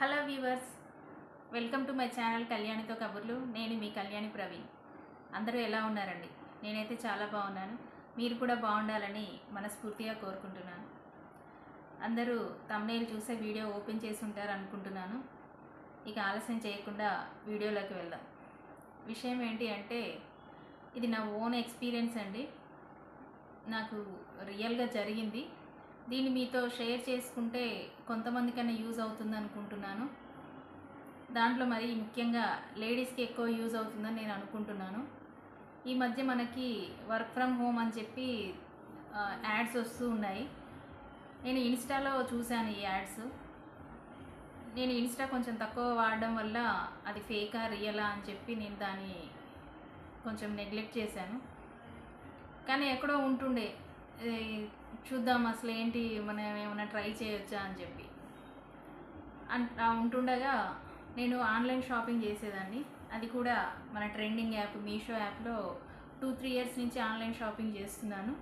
Hello viewers welcome to my channel కళ్యాణితో కబుర్లు. నేను మీ కళ్యాణి ప్రవీణ్. అందరూ ఎలా ఉన్నారండి? నేనైతే చాలా బాగున్నాను. మీరు కూడా బాగుండాలని మనస్ఫూర్తిగా కోరుకుంటున్నాను. అందరూ తమ్నేలు చూసే వీడియో ఓపెన్ చేసి ఉంటారు అనుకుంటున్నాను ఇక ఆలస్యం చేయకుండా వీడియోలోకి వెళ్దాం. విషయం ఏంటి అంటే ఇది నా ఓన్ ఎక్స్పీరియన్స్ అండి. నాకు రియల్గా జరిగింది. దీన్ని మీతో షేర్ చేసుకుంటే కొంతమందికైనా యూజ్ అవుతుంది అనుకుంటున్నాను. దాంట్లో మరి ముఖ్యంగా లేడీస్కి ఎక్కువ యూజ్ అవుతుందని నేను అనుకుంటున్నాను. ఈ మధ్య మనకి వర్క్ ఫ్రమ్ హోమ్ అని చెప్పి యాడ్స్ వస్తూ ఉన్నాయి. నేను ఇన్స్టాలో చూశాను ఈ యాడ్స్. నేను ఇన్స్టా కొంచెం తక్కువ వాడడం వల్ల అది ఫేకా రియలా అని చెప్పి నేను దాన్ని కొంచెం నెగ్లెక్ట్ చేశాను. కానీ ఎక్కడో ఉంటుండే. చూద్దాం అసలు ఏంటి మనం ఏమైనా ట్రై చేయొచ్చా అని చెప్పి. అంట ఉంటుండగా నేను ఆన్లైన్ షాపింగ్ చేసేదాన్ని. అది కూడా మన ట్రెండింగ్ యాప్ మీషో యాప్లో టూ త్రీ ఇయర్స్ నుంచి ఆన్లైన్ షాపింగ్ చేస్తున్నాను.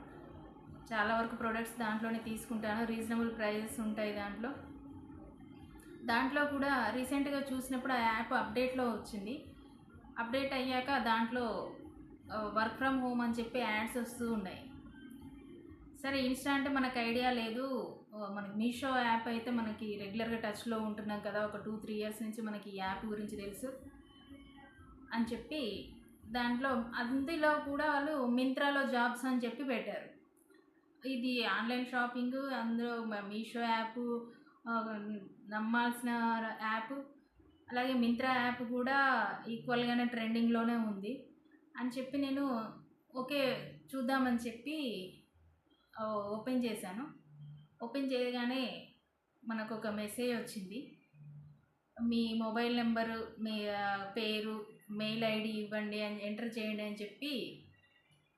చాలా వరకు ప్రొడక్ట్స్ దాంట్లోనే తీసుకుంటాను. రీజనబుల్ ప్రైజెస్ ఉంటాయి దాంట్లో. దాంట్లో కూడా రీసెంట్గా చూసినప్పుడు ఆ యాప్ అప్డేట్లో వచ్చింది. అప్డేట్ అయ్యాక దాంట్లో వర్క్ ఫ్రమ్ హోమ్ అని చెప్పి యాడ్స్ వస్తూ ఉన్నాయి. సరే ఇన్స్టా అంటే మనకు ఐడియా లేదు. మనకి మీషో యాప్ అయితే మనకి రెగ్యులర్గా టచ్లో ఉంటున్నాం కదా ఒక టూ త్రీ ఇయర్స్ నుంచి మనకి ఈ యాప్ గురించి తెలుసు అని చెప్పి దాంట్లో అందులో కూడా వాళ్ళు మింత్రాలో జాబ్స్ అని చెప్పి పెట్టారు. ఇది ఆన్లైన్ షాపింగ్ అందులో మీషో యాప్ నమ్మాల్సిన యాప్ అలాగే మింత్రా యాప్ కూడా ఈక్వల్గానే ట్రెండింగ్లోనే ఉంది. అని చెప్పి నేను ఓకే చూద్దామని చెప్పి ఓపెన్ చేశాను. ఓపెన్ చేయగానే మనకు ఒక మెసేజ్ వచ్చింది. మీ మొబైల్ నెంబరు మీ పేరు మెయిల్ ఐడి ఇవ్వండి అని ఎంటర్ చేయండి అని చెప్పి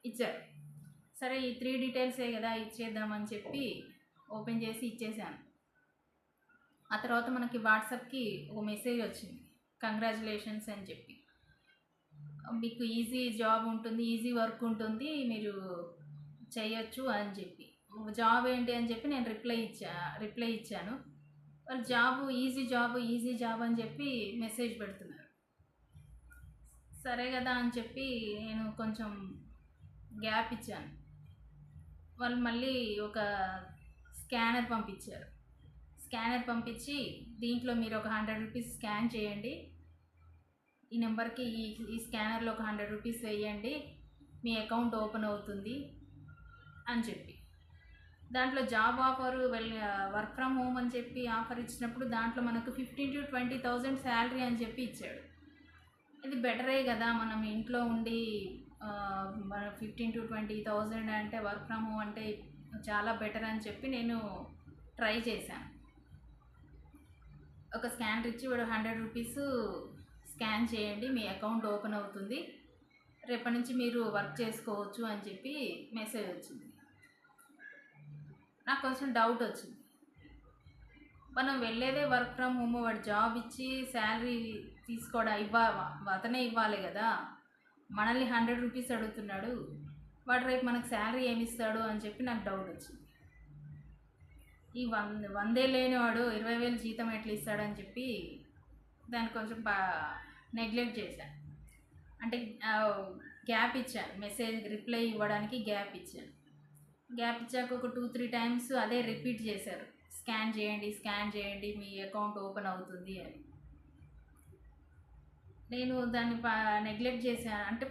ఇచ్చారు. సరే ఈ త్రీ డీటెయిల్సే కదా ఇచ్చేద్దామని చెప్పి ఓపెన్ చేసి ఇచ్చేసాను ఆ తర్వాత మనకి వాట్సాప్కి ఒక మెసేజ్ వచ్చింది. కంగ్రాచులేషన్స్ అని చెప్పి. మీకు ఈజీ జాబ్ ఉంటుంది ఈజీ వర్క్ ఉంటుంది మీరు చేయొచ్చు అని చెప్పి. జాబ్ ఏంటి? అని చెప్పి నేను రిప్లై ఇచ్చా రిప్లై ఇచ్చాను. వాళ్ళు job easy job easy job అని చెప్పి మెసేజ్ పెడుతున్నారు. సరే కదా అని చెప్పి నేను కొంచెం గ్యాప్ ఇచ్చాను. వాళ్ళు మళ్ళీ ఒక స్కానర్ పంపించారు. స్కానర్ పంపించి దీంట్లో మీరు ఒక హండ్రెడ్ రూపీస్ స్కాన్ చేయండి. ఈ నెంబర్కి ఈ ఈ స్కానర్లో ఒక హండ్రెడ్ రూపీస్ వేయండి. మీ అకౌంట్ ఓపెన్ అవుతుంది. అని చెప్పి. దాంట్లో job offer well work from home అని చెప్పి ఆఫర్ ఇచ్చినప్పుడు దాంట్లో మనకు fifteen to twenty thousand salary అని చెప్పి ఇచ్చాడు. ఇది బెటరే కదా మనం ఇంట్లో ఉండి మన ఫిఫ్టీన్ టు ట్వంటీ థౌజండ్ అంటే వర్క్ ఫ్రమ్ హోమ్ అంటే చాలా బెటర్ అని చెప్పి నేను ట్రై చేశాను. ఒక స్కానర్ ఇచ్చి వాడు హండ్రెడ్ రూపీస్ స్కాన్ చేయండి మీ అకౌంట్ ఓపెన్ అవుతుంది. రేపటి నుంచి మీరు వర్క్ చేసుకోవచ్చు అని చెప్పి మెసేజ్ వచ్చింది. నాకు కొంచెం డౌట్ వచ్చింది. మనం వెళ్ళేదే వర్క్ ఫ్రమ్ హోమ్ వాడు జాబ్ ఇచ్చి శాలరీ తీసుకోవడం ఇవ్వ అతనే ఇవ్వాలి కదా. మనల్ని హండ్రెడ్ రూపీస్ అడుగుతున్నాడు. వాడు రేపు మనకు శాలరీ ఏమి ఇస్తాడు అని చెప్పి నాకు డౌట్ వచ్చింది. ఈ వంద వందే లేనివాడు ఇరవై వేలు జీతం ఎట్లా ఇస్తాడని చెప్పి దాన్ని కొంచెం బా నెగ్లెక్ట్ చేశాను అంటే గ్యాప్ ఇచ్చాను మెసేజ్ రిప్లై ఇవ్వడానికి గ్యాప్ ఇచ్చాను గ్యాప్ ఇచ్చాక ఒక టూ త్రీ టైమ్స్ అదే రిపీట్ చేశారు. స్కాన్ చేయండి స్కాన్ చేయండి మీ అకౌంట్ ఓపెన్ అవుతుంది అని. నేను దాన్ని నెగ్లెక్ట్ చేశాను అంటే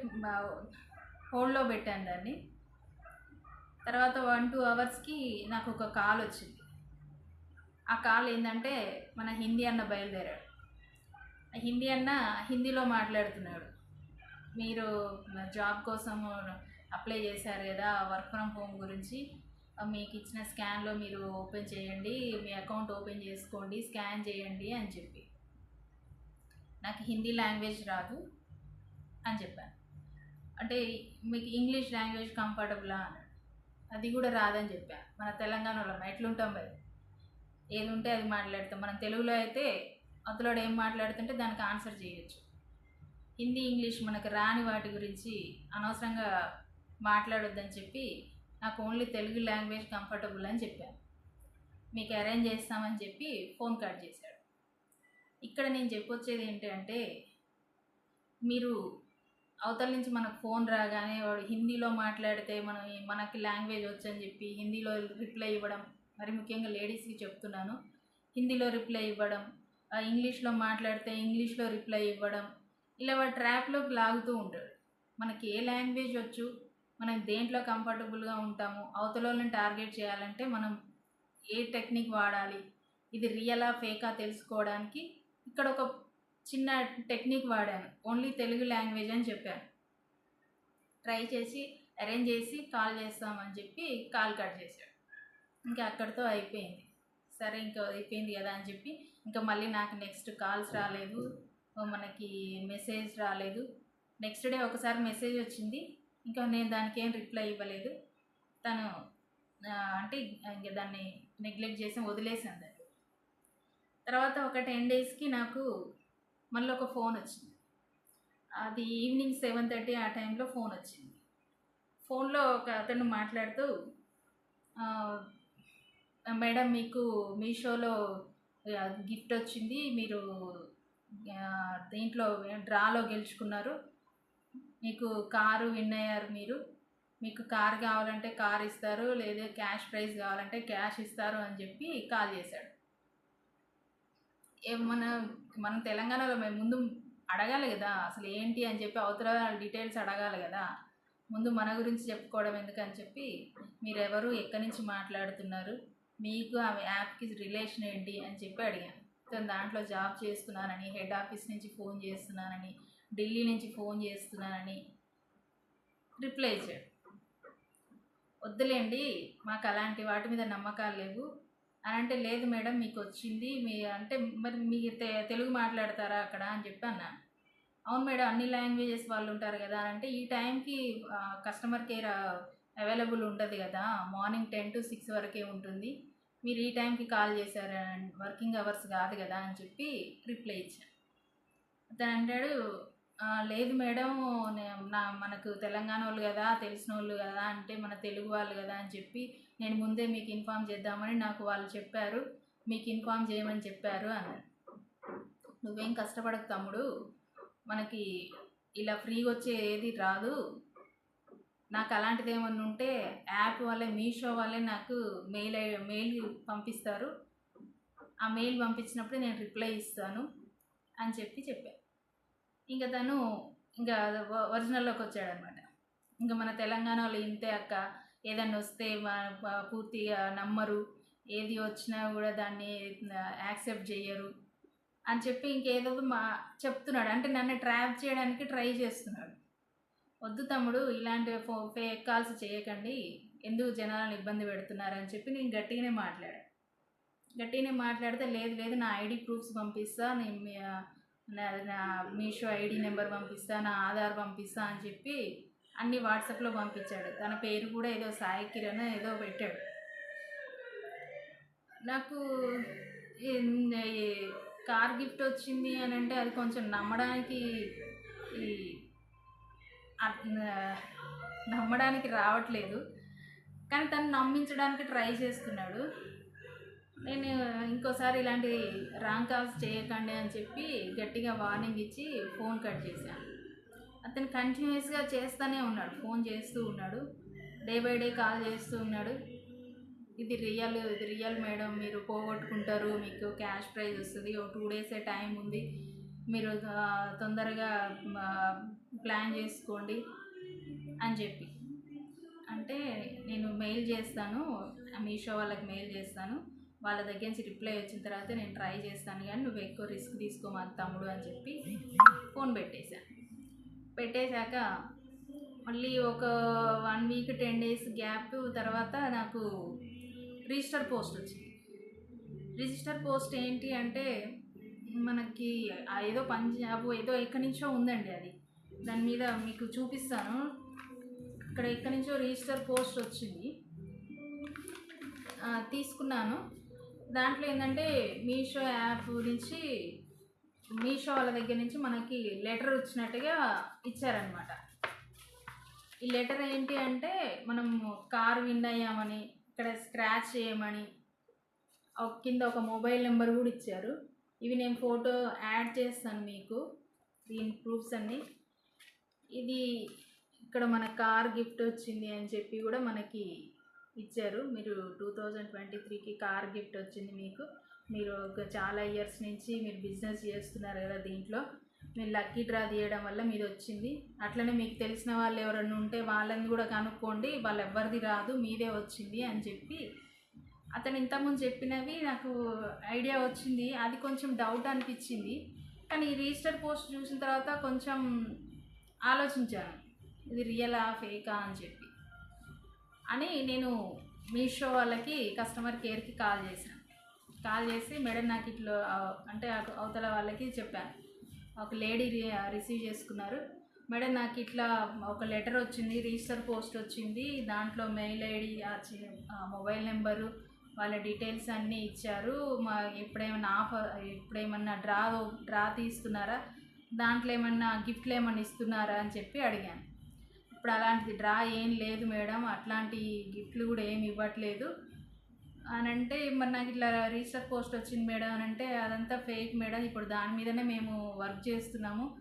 హోల్డ్లో పెట్టాను దాన్ని. తర్వాత వన్ టూ అవర్స్కి నాకు ఒక కాల్ వచ్చింది. ఆ కాల్ ఏంటంటే మన హిందీ అన్న బయలుదేరాడు. హిందీ అన్న హిందీలో మాట్లాడుతున్నాడు. మీరు జాబ్ కోసం అప్లై చేశారు కదా వర్క్ ఫ్రమ్ హోమ్ గురించి. మీకు ఇచ్చిన స్కాన్లో మీరు ఓపెన్ చేయండి మీ అకౌంట్ ఓపెన్ చేసుకోండి స్కాన్ చేయండి అని చెప్పి. నాకు హిందీ లాంగ్వేజ్ రాదు అని చెప్పాను. అంటే మీకు ఇంగ్లీష్ లాంగ్వేజ్ కంఫర్టబులా? అన్నాడు అది కూడా రాదని చెప్పాను మన తెలంగాణలో ఎట్లుంటాం మరి? ఏది ఉంటే అది మాట్లాడతాం. మనం తెలుగులో అయితే అతలోడు ఏం మాట్లాడుతుంటే దానికి ఆన్సర్ చేయొచ్చు. హిందీ ఇంగ్లీష్ మనకు రాని వాటి గురించి అనవసరంగా మాట్లాడొద్దని చెప్పి నాకు ఓన్లీ తెలుగు లాంగ్వేజ్ కంఫర్టబుల్ అని చెప్పాను మీకు అరేంజ్ చేస్తామని చెప్పి ఫోన్ కట్ చేశాడు. ఇక్కడ నేను చెప్పొచ్చేది ఏంటంటే మీరు అవతల నుంచి మనకు ఫోన్ రాగానే వాడు హిందీలో మాట్లాడితే మనం మనకి లాంగ్వేజ్ వచ్చని చెప్పి హిందీలో రిప్లై ఇవ్వడం మరి ముఖ్యంగా లేడీస్కి చెప్తున్నాను. హిందీలో రిప్లై ఇవ్వడం ఇంగ్లీష్లో మాట్లాడితే ఇంగ్లీష్లో రిప్లై ఇవ్వడం ఇలా వాడు ట్రాప్లోకి లాగుతూ ఉంటాడు. మనకి ఏ లాంగ్వేజ్ వచ్చు మనం దేంట్లో కంఫర్టబుల్గా ఉంటాము అవతల వాళ్ళని టార్గెట్ చేయాలంటే మనం ఏ టెక్నిక్ వాడాలి ఇది రియలా ఫేకా తెలుసుకోవడానికి ఇక్కడ ఒక చిన్న టెక్నిక్ వాడాను. ఓన్లీ తెలుగు లాంగ్వేజ్ అని చెప్పాను. ట్రై చేసి అరేంజ్ చేసి కాల్ చేస్తామని చెప్పి కాల్ కట్ చేశాడు. ఇంకా అక్కడితో అయిపోయింది. సరే ఇంకా అయిపోయింది కదా అని చెప్పి ఇంకా మళ్ళీ నాకు నెక్స్ట్ కాల్స్ రాలేదు. మనకి మెసేజ్ రాలేదు. నెక్స్ట్ డే ఒకసారి మెసేజ్ వచ్చింది. ఇంకా నేను దానికి ఏం రిప్లై ఇవ్వలేదు. తను అంటే ఇంకా దాన్ని నెగ్లెక్ట్ చేసి వదిలేసాను దాన్ని తర్వాత ఒక టెన్ డేస్కి నాకు మళ్ళీ ఒక ఫోన్ వచ్చింది. అది ఈవినింగ్ సెవెన్ థర్టీ ఆ టైంలో ఫోన్ వచ్చింది. ఫోన్లో ఒక అతను మాట్లాడుతూ మేడం మీకు మీషోలో గిఫ్ట్ వచ్చింది మీరు దీంట్లో డ్రాలో గెలుచుకున్నారు. మీకు కారు విన్ అయ్యారు మీరు? మీకు కార్ కావాలంటే కార్ ఇస్తారు లేదా క్యాష్ ప్రైజ్ కావాలంటే క్యాష్ ఇస్తారు అని చెప్పి కాల్ చేశాడు. ఏ మన మనం తెలంగాణలో మేము ముందు అడగాలి కదా అసలు ఏంటి అని చెప్పి అవతల డీటెయిల్స్ అడగాలి కదా. ముందు మన గురించి చెప్పుకోవడం ఎందుకని చెప్పి మీరు ఎవరు ఎక్కడి నుంచి మాట్లాడుతున్నారు మీకు ఆ యాప్కి రిలేషన్ ఏంటి అని చెప్పి అడిగాను. తను దాంట్లో జాబ్ చేస్తున్నానని హెడ్ ఆఫీస్ నుంచి ఫోన్ చేస్తున్నానని ఢిల్లీ నుంచి ఫోన్ చేస్తున్నానని రిప్లై ఇచ్చాడు. వద్దులేండి మాకు అలాంటి వాటి మీద నమ్మకాలు లేవు. అని అంటే లేదు మేడం మీకు వచ్చింది మీ అంటే మరి మీరు తె తెలుగు మాట్లాడతారా అక్కడ అని చెప్పి అన్నా. అవును మేడం అన్ని లాంగ్వేజెస్ వాళ్ళు ఉంటారు కదా అని అంటే ఈ టైంకి కస్టమర్ కేర్ అవైలబుల్ ఉండదు కదా మార్నింగ్ టెన్ టు సిక్స్ వరకే ఉంటుంది. మీరు ఈ టైంకి కాల్ చేశారు వర్కింగ్ అవర్స్ కాదు కదా అని చెప్పి రిప్లై ఇచ్చాను. అతను అంటాడు లేదు మేడం నా మనకు తెలంగాణ వాళ్ళు కదా తెలిసిన వాళ్ళు కదా అంటే మన తెలుగు వాళ్ళు కదా అని చెప్పి నేను ముందే మీకు ఇన్ఫామ్ చేద్దామని నాకు వాళ్ళు చెప్పారు. మీకు ఇన్ఫామ్ చేయమని చెప్పారు అన్నాడు నువ్వేం కష్టపడకు తమ్ముడు. మనకి ఇలా ఫ్రీగా వచ్చే ఏది రాదు. నాకు అలాంటిది ఏమన్నా ఉంటే యాప్ వాళ్ళే మీషో వాళ్ళే నాకు మెయిల్ మెయిల్ పంపిస్తారు. ఆ మెయిల్ పంపించినప్పుడు నేను రిప్లై ఇస్తాను అని చెప్పి చెప్పాను ఇంకా తను ఇంకా ఒరిజినల్లోకి ఒరిజినల్లోకి వచ్చాడనమాట. ఇంకా మన తెలంగాణలో ఇంతే అక్క. ఏదన్నా వస్తే పూర్తిగా నమ్మరు. ఏది వచ్చినా కూడా దాన్ని యాక్సెప్ట్ చేయరు అని చెప్పి ఇంకేదో మా చెప్తున్నాడు. అంటే నన్ను ట్రాప్ చేయడానికి ట్రై చేస్తున్నాడు. వద్దు తమ్ముడు ఇలాంటి ఫో ఫేక్ కాల్స్ చేయకండి. ఎందుకు జనాలను ఇబ్బంది పెడుతున్నారు అని చెప్పి నేను గట్టిగానే మాట్లాడాను గట్టిగానే మాట్లాడితే లేదు లేదు నా ఐడి ప్రూఫ్స్ పంపిస్తా నేను నా మీషో ఐడి నెంబర్ పంపిస్తా నా ఆధార్ పంపిస్తా అని చెప్పి అన్ని వాట్సాప్లో పంపించాడు. తన పేరు కూడా ఏదో సాయి కిరణ్ ఏదో పెట్టాడు. నాకు కార్ గిఫ్ట్ వచ్చింది అని అంటే అది కొంచెం నమ్మడానికి ఈ నమ్మడానికి రావట్లేదు. కానీ తను నమ్మించడానికి ట్రై చేస్తున్నాడు. నేను ఇంకోసారి ఇలాంటి రాంగ్ కాల్స్ చేయకండి అని చెప్పి గట్టిగా వార్నింగ్ ఇచ్చి ఫోన్ కట్ చేశాను అతను కంటిన్యూస్గా చేస్తూనే ఉన్నాడు ఫోన్ చేస్తూ ఉన్నాడు డే బై డే కాల్ చేస్తూ ఉన్నాడు. ఇది రియల్ ఇది రియల్ మేడం మీరు పోగొట్టుకుంటారు మీకు క్యాష్ ప్రైజ్ వస్తుంది ఓ టూ డేసే టైం ఉంది మీరు తొందరగా ప్లాన్ చేసుకోండి అని చెప్పి. అంటే నేను మెయిల్ చేస్తాను మీషో వాళ్ళకి మెయిల్ చేస్తాను. వాళ్ళ దగ్గర నుంచి రిప్లై వచ్చిన తర్వాత నేను ట్రై చేస్తాను కానీ నువ్వు ఎక్కువ రిస్క్ తీసుకోమని తమ్ముడు అని చెప్పి ఫోన్ పెట్టేశాను పెట్టేశాక మళ్ళీ ఒక one week ten days gap తర్వాత నాకు రిజిస్టర్ పోస్ట్ వచ్చింది. రిజిస్టర్ పోస్ట్ ఏంటి అంటే మనకి ఏదో పంజాబ్ ఏదో ఎక్కడి నుంచో ఉందండి అది. దాని మీద మీకు చూపిస్తాను. ఇక్కడ ఎక్కడి నుంచో రిజిస్టర్ పోస్ట్ వచ్చింది. తీసుకున్నాను. దాంట్లో ఏంటంటే మీషో యాప్ నుంచి మీషో వాళ్ళ దగ్గర నుంచి మనకి లెటర్ వచ్చినట్టుగా ఇచ్చారనమాట ఈ లెటర్ ఏంటి అంటే మనం కార్ విన్ అయ్యామని ఇక్కడ స్క్రాచ్ చేయమని కింద ఒక మొబైల్ నెంబర్ కూడా ఇచ్చారు. ఇవి నేను ఫోటో యాడ్ చేస్తాను మీకు దీని ప్రూఫ్స్ అన్ని. ఇది ఇక్కడ మన కార్ గిఫ్ట్ వచ్చింది అని చెప్పి కూడా మనకి ఇచ్చారు. మీరు టూ థౌజండ్ ట్వంటీ త్రీకి కార్ గిఫ్ట్ వచ్చింది మీకు. మీరు ఒక చాలా ఇయర్స్ నుంచి మీరు బిజినెస్ చేస్తున్నారు కదా దీంట్లో. మీరు లక్కీ డ్రా తీయడం వల్ల మీది వచ్చింది. అట్లనే మీకు తెలిసిన వాళ్ళు ఎవరైనా ఉంటే వాళ్ళని కూడా కనుక్కోండి. వాళ్ళు ఎవరిది రాదు మీదే వచ్చింది అని చెప్పి. అతను ఇంతకుముందు చెప్పినవి నాకు ఐడియా వచ్చింది. అది కొంచెం డౌట్ అనిపించింది. కానీ ఈ రిజిస్టర్ పోస్ట్ చూసిన తర్వాత కొంచెం ఆలోచించాను. ఇది రియలా ఫేకా అని చెప్పి. అని నేను మీషో వాళ్ళకి కస్టమర్ కేర్కి కాల్ చేశాను కాల్ చేసి మేడం నాకు ఇట్లా అంటే అవతల వాళ్ళకి చెప్పాను ఒక లేడీ రిసీవ్ చేసుకున్నారు. మేడం నాకు ఇట్లా ఒక లెటర్ వచ్చింది రిజిస్టర్ పోస్ట్ వచ్చింది. దాంట్లో మెయిల్ ఐడి మొబైల్ నెంబరు వాళ్ళ డీటెయిల్స్ అన్నీ ఇచ్చారు. మా ఎప్పుడేమైనా ఆఫర్ ఎప్పుడేమన్నా డ్రా డ్రా తీస్తున్నారా? దాంట్లో ఏమన్నా గిఫ్ట్లు ఏమన్నా ఇస్తున్నారా అని చెప్పి అడిగాను. ఇప్పుడు అలాంటిది డ్రా ఏం లేదు మేడం. అట్లాంటి గిఫ్ట్లు కూడా ఏమి ఇవ్వట్లేదు. అని అంటే మరి నాకు ఇట్లా రిజిస్టర్ పోస్ట్ వచ్చింది మేడం అని అంటే అదంతా ఫేక్ మేడం. ఇప్పుడు దాని మీదనే మేము వర్క్ చేస్తున్నాము.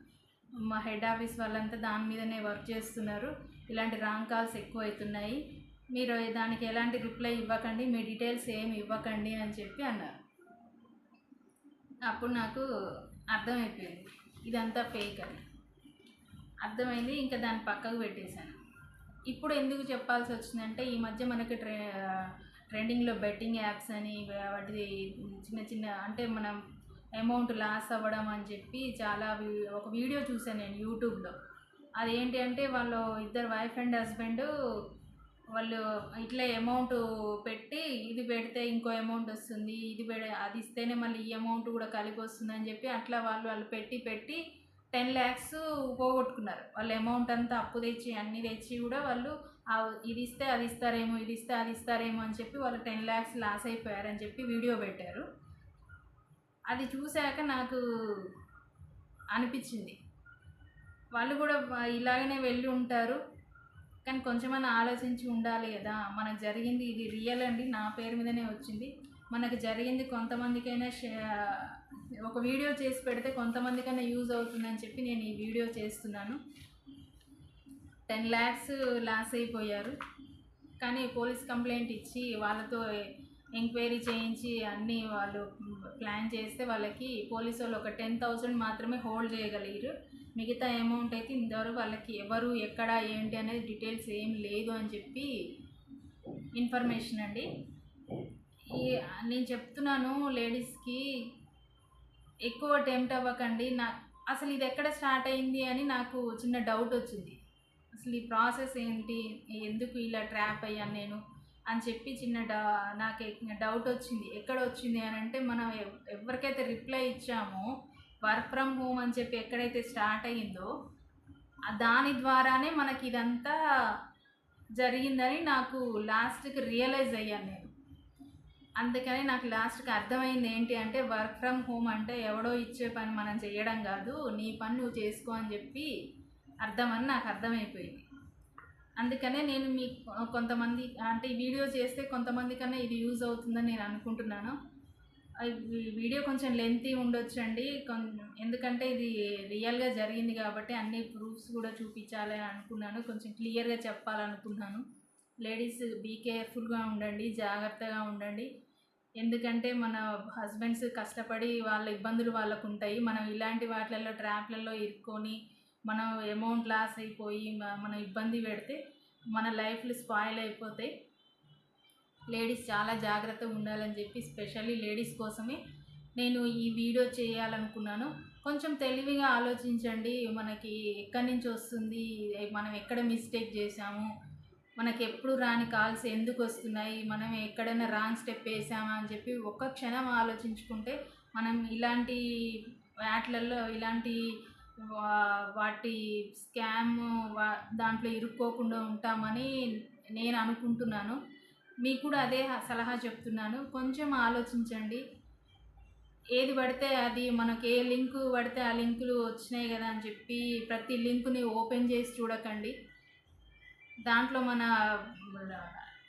మా హెడ్ ఆఫీస్ వాళ్ళంతా దాని మీదనే వర్క్ చేస్తున్నారు. ఇలాంటి రాంగ్ కాల్స్ ఎక్కువ అవుతున్నాయి మీరు దానికి ఎలాంటి రిప్లై ఇవ్వకండి మీ డీటెయిల్స్ ఏమి ఇవ్వకండి అని చెప్పి అన్నారు. అప్పుడు నాకు అర్థమైపోయింది. ఇదంతా ఫేక్ అని. అర్థమైంది? ఇంకా దాన్ని పక్కకు పెట్టేశాను. ఇప్పుడు ఎందుకు చెప్పాల్సి వచ్చిందంటే ఈ మధ్య మనకి ట్రె ట్రెండింగ్లో బెట్టింగ్ యాప్స్ అని వాటి చిన్న చిన్న అంటే మనం అమౌంట్ లాస్ అవ్వడం అని చెప్పి చాలా ఒక వీడియో చూసాను నేను యూట్యూబ్లో. అదేంటి అంటే వాళ్ళు ఇద్దరు వైఫ్ అండ్ హస్బెండ్ వాళ్ళు ఇట్లా అమౌంట్ పెట్టి ఇది పెడితే ఇంకో అమౌంట్ వస్తుంది ఇది పెడ అది ఇస్తేనే మళ్ళీ ఈ అమౌంట్ కూడా కలిపి వస్తుంది అని చెప్పి అట్లా వాళ్ళు వాళ్ళు పెట్టి పెట్టి టెన్ ల్యాక్స్ పోగొట్టుకున్నారు. వాళ్ళు అమౌంట్ అంతా అప్పు తెచ్చి అన్నీ తెచ్చి కూడా వాళ్ళు ఇది ఇస్తే అది ఇస్తారేమో ఇది ఇస్తే అది ఇస్తారేమో అని చెప్పి వాళ్ళు టెన్ ల్యాక్స్ లాస్ అయిపోయారని చెప్పి వీడియో పెట్టారు. అది చూశాక నాకు అనిపించింది. వాళ్ళు కూడా ఇలాగనే వెళ్ళి ఉంటారు. కానీ కొంచెమన్నా ఆలోచించి ఉండాలి కదా. మనకు జరిగింది ఇది రియల్ అండి. నా పేరు మీదనే వచ్చింది. మనకు జరిగింది కొంతమందికైనా షే- ఒక వీడియో చేసి పెడితే కొంతమందికైనా యూజ్ అవుతుందని చెప్పి నేను ఈ వీడియో చేస్తున్నాను. టెన్ ల్యాక్స్ లాస్ అయిపోయారు. కానీ పోలీస్ కంప్లైంట్ ఇచ్చి వాళ్ళతో ఎంక్వైరీ చేయించి అన్నీ వాళ్ళు ప్లాన్ చేస్తే వాళ్ళకి పోలీసు వాళ్ళు ఒక టెన్ థౌజండ్ మాత్రమే హోల్డ్ చేయగలిగారు మిగతా అమౌంట్ అయితే ఇంతవరకు వాళ్ళకి ఎవరు ఎక్కడ ఏంటి అనేది డీటెయిల్స్ ఏం లేదు అని చెప్పి ఇన్ఫర్మేషన్ అండి. ఈ నేను చెప్తున్నాను లేడీస్కి ఎక్కువ టెంప్ట్ అవ్వకండి. నా అసలు ఇది ఎక్కడ స్టార్ట్ అయింది అని నాకు చిన్న డౌట్ వచ్చింది. అసలు ఈ ప్రాసెస్ ఏంటి? ఎందుకు ఇలా ట్రాప్ అయ్యాను నేను? అని చెప్పి చిన్న డా నాకు డౌట్ వచ్చింది. ఎక్కడ వచ్చింది అని అంటే మనం ఎవరికైతే రిప్లై ఇచ్చామో వర్క్ ఫ్రమ్ హోమ్ అని చెప్పి ఎక్కడైతే స్టార్ట్ అయ్యిందో దాని ద్వారానే మనకి ఇదంతా జరిగిందని నాకు లాస్ట్కి రియలైజ్ అయ్యాను నేను. అందుకని నాకు లాస్ట్కి అర్థమైంది ఏంటి అంటే వర్క్ ఫ్రమ్ హోమ్ అంటే ఎవడో ఇచ్చే పని మనం చేయడం కాదు నీ పని నువ్వు చేసుకో అని చెప్పి అర్థమని నాకు అర్థమైపోయింది. అందుకనే నేను మీ కొంతమంది అంటే ఈ వీడియో చేస్తే కొంతమంది కన్నా ఇది యూజ్ అవుతుందని నేను అనుకుంటున్నాను. వీడియో కొంచెం లెంతీ ఉండొచ్చండి. కొన్ ఎందుకంటే ఇది రియల్గా జరిగింది కాబట్టి అన్ని ప్రూఫ్స్ కూడా చూపించాలని అనుకున్నాను. కొంచెం క్లియర్గా చెప్పాలనుకున్నాను లేడీస్ బీ కేర్ఫుల్గా ఉండండి జాగ్రత్తగా ఉండండి. ఎందుకంటే మన హస్బెండ్స్ కష్టపడి వాళ్ళ ఇబ్బందులు వాళ్ళకు ఉంటాయి మనం ఇలాంటి వాటిలలో ట్రాప్లలో ఇరుక్కొని మనం అమౌంట్ లాస్ అయిపోయి మనం ఇబ్బంది పెడితే మన లైఫ్లు స్పాయిల్ అయిపోతాయి. లేడీస్ చాలా జాగ్రత్తగా ఉండాలని చెప్పి స్పెషల్లీ లేడీస్ కోసమే నేను ఈ వీడియో చేయాలనుకున్నాను. కొంచెం తెలివిగా ఆలోచించండి మనకి ఎక్కడి నుంచి వస్తుంది మనం ఎక్కడ మిస్టేక్ చేశాము మనకి ఎప్పుడు రాని కాల్స్ ఎందుకు వస్తున్నాయి మనం ఎక్కడైనా రాంగ్ స్టెప్ వేసామా అని చెప్పి ఒక్క క్షణం ఆలోచించుకుంటే మనం ఇలాంటి వాటిలలో ఇలాంటి వా- వాటి స్కామ్ వా- దాంట్లో ఇరుక్కోకుండా ఉంటామని నేను అనుకుంటున్నాను. మీకు కూడా అదే సలహా చెప్తున్నాను. కొంచెం ఆలోచించండి. ఏది పడితే అది మనకి ఏ లింక్ పడితే ఆ లింకులు వచ్చినాయి కదా అని చెప్పి ప్రతి లింక్ని ఓపెన్ చేసి చూడకండి. దాంట్లో మన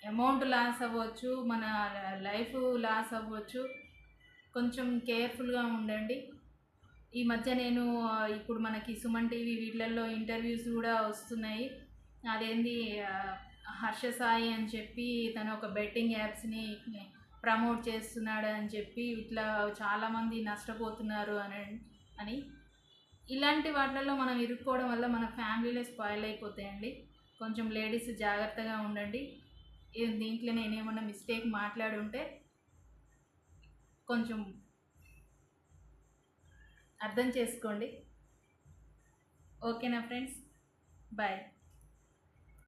అమౌంట్ లాస్ అవ్వచ్చు మన లైఫ్ లాస్ అవ్వచ్చు. కొంచెం కేర్ఫుల్గా ఉండండి. ఈ మధ్య నేను ఇప్పుడు మనకి సుమన్ టీవీ వీటిలలో ఇంటర్వ్యూస్ కూడా వస్తున్నాయి. అదేంది హర్ష సాయి అని చెప్పి తను ఒక బెట్టింగ్ యాప్స్ని ప్రమోట్ చేస్తున్నాడు అని చెప్పి ఇట్లా చాలామంది నష్టపోతున్నారు అని అని. ఇలాంటి వాటిల్లో మనం ఇరుక్కోవడం వల్ల మన ఫ్యామిలీలే స్పాయిల్ అయిపోతాయండి. కొంచెం లేడీస్ జాగ్రత్తగా ఉండండి. దీంట్లో నేనేమన్నా మిస్టేక్ మాట్లాడి ఉంటే కొంచెం అర్థం చేసుకోండి. ఓకేనా ఫ్రెండ్స్? బాయ్.